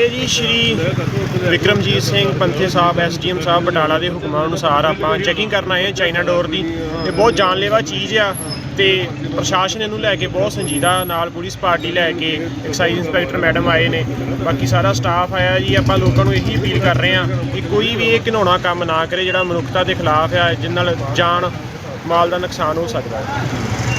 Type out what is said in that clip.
ਇਹ ਜੀ ਸ਼੍ਰੀ ਵਿਕਰਮਜੀਤ ਸਿੰਘ ਪੰਥੇ ਸਾਹਿਬ, ਐਸਡੀਐਮ ਸਾਹਿਬ ਬਟਾਲਾ ਦੇ ਹੁਕਮਾਂ ਅਨੁਸਾਰ ਆਪਾਂ ਚੈਕਿੰਗ ਕਰਨ ਆਏ ਹਾਂ ਚਾਈਨਾ ਡੋਰ ਦੀ। ਇਹ ਬਹੁਤ ਜਾਨਲੇਵਾ ਚੀਜ਼ ਆ ਤੇ ਪ੍ਰਸ਼ਾਸਨ ਇਹਨੂੰ ਲੈ ਕੇ ਬਹੁਤ ਸੰਜੀਦਾ ਨਾਲ ਪੁਲਿਸ ਪਾਰਟੀ ਲੈ ਕੇ ਐਕਸਾਈਜ਼ ਇੰਸਪੈਕਟਰ ਮੈਡਮ ਆਏ ਨੇ। ਬਾਕੀ ਸਾਰਾ ਸਟਾਫ ਆਇਆ ਜੀ, ਆਪਾਂ ਲੋਕਾਂ ਨੂੰ ਇਹੀ ਅਪੀਲ ਕਰ ਰਹੇ ਹਾਂ ਕਿ ਕੋਈ ਵੀ ਇਹ ਘਿਨਾਉਣਾ ਕੰਮ ਨਾ ਕਰੇ ਜਿਹੜਾ ਮਨੁੱਖਤਾ ਦੇ ਖਿਲਾਫ ਆ ਜਿਸ ਨਾਲ ਜਾਨ, ਮਾਲ ਦਾ ਨੁਕਸਾਨ ਹੋ ਸਕਦਾ ਹੈ।